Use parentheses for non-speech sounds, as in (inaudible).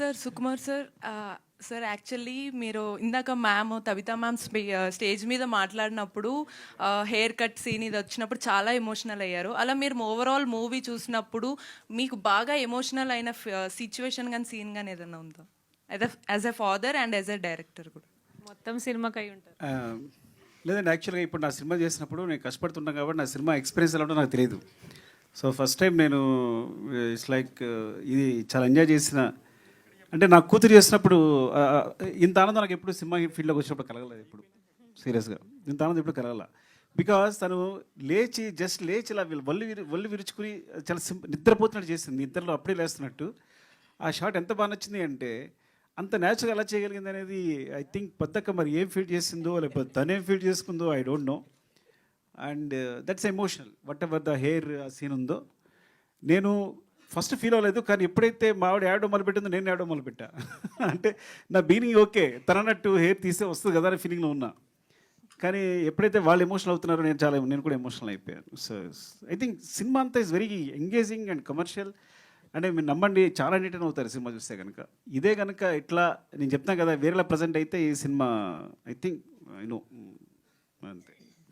Sir Sukumar sir sir actually మీరు ఇందాక ma'am Tabitha ma'am stage మీద మాట్లాడినప్పుడు హెయిర్ కట్ సీన్ ఇది వచ్చినప్పుడు చాలా ఎమోషనల్ అయ్యారు. అలా మీరు ఓవరాల్ మూవీ చూసినప్పుడు మీకు బాగా ఎమోషనల్ అయిన సిచ్యువేషన్ కానీ సీన్ కానీ ఏదైనా ఉందా? As a father and as a director కూడా. మొత్తం సినిమాకి అయి ఉంటారు లేదండి యాక్చువల్గా ఇప్పుడు నా సినిమా చేసినప్పుడు నేను కష్టపడుతున్నాను కాబట్టి నా సినిమా ఎక్స్పీరియన్స్ ఎలా ఉంటుందో నాకు తెలియదు సో ఫస్ట్ టైం నేను ఇట్స్ లైక్ ఇది చాలా ఎంజాయ్ చేసిన అంటే నా కూతురు చేసినప్పుడు ఇంత ఆనందం నాకు ఎప్పుడు సినిమా ఫీల్డ్లోకి వచ్చినప్పుడు కలగలేదు ఇప్పుడు సీరియస్గా. ఇంత ఆనందం ఎప్పుడు కలగల. బికాస్ తను లేచి జస్ట్ లేచి ఇలా వల్లు విరి వల్లు విరుచుకుని చాలా సింప్ నిద్రపోతున్నట్టు చేసింది. నిద్రలో అప్పుడే లేస్తున్నట్టు. ఆ షాట్ ఎంత బాగా నచ్చింది అంటే అంత న్యాచురల్ ఎలా చేయగలిగింది అనేది ఐ థింక్ పెద్దక్క మరి ఏం ఫీల్ చేసిందో లేకపోతే తనేం feel చేసుకుందో I don't know and that's emotional whatever the hair scene ఉందో నేను ఫస్ట్ ఫీల్ అవ్వలేదు కానీ ఎప్పుడైతే మా ఆవిడ యాడో మొదలుపెట్టిందో నేను యాడో మొదలుపెట్టా. (laughs) అంటే నా బీనింగ్ ఓకే తనన్నట్టు హెయిర్ తీసే వస్తుంది కదా అని ఫీలింగ్లో ఉన్నా. కానీ ఎప్పుడైతే వాళ్ళు ఎమోషనల్ అవుతున్నారో నేను చాలా నేను కూడా ఎమోషనల్ అయిపోయాను. సో ఐ థింక్ సినిమా అంతా is very engaging and commercial అంటే మీరు నమ్మండి చాలా ఎంటర్టైన్ అవుతారు సినిమా చూస్తే కనుక ఇదే కనుక ఇట్లా నేను చెప్తాను కదా వేరేలా ప్రజెంట్ అయితే ఈ cinema I think I know అంతే.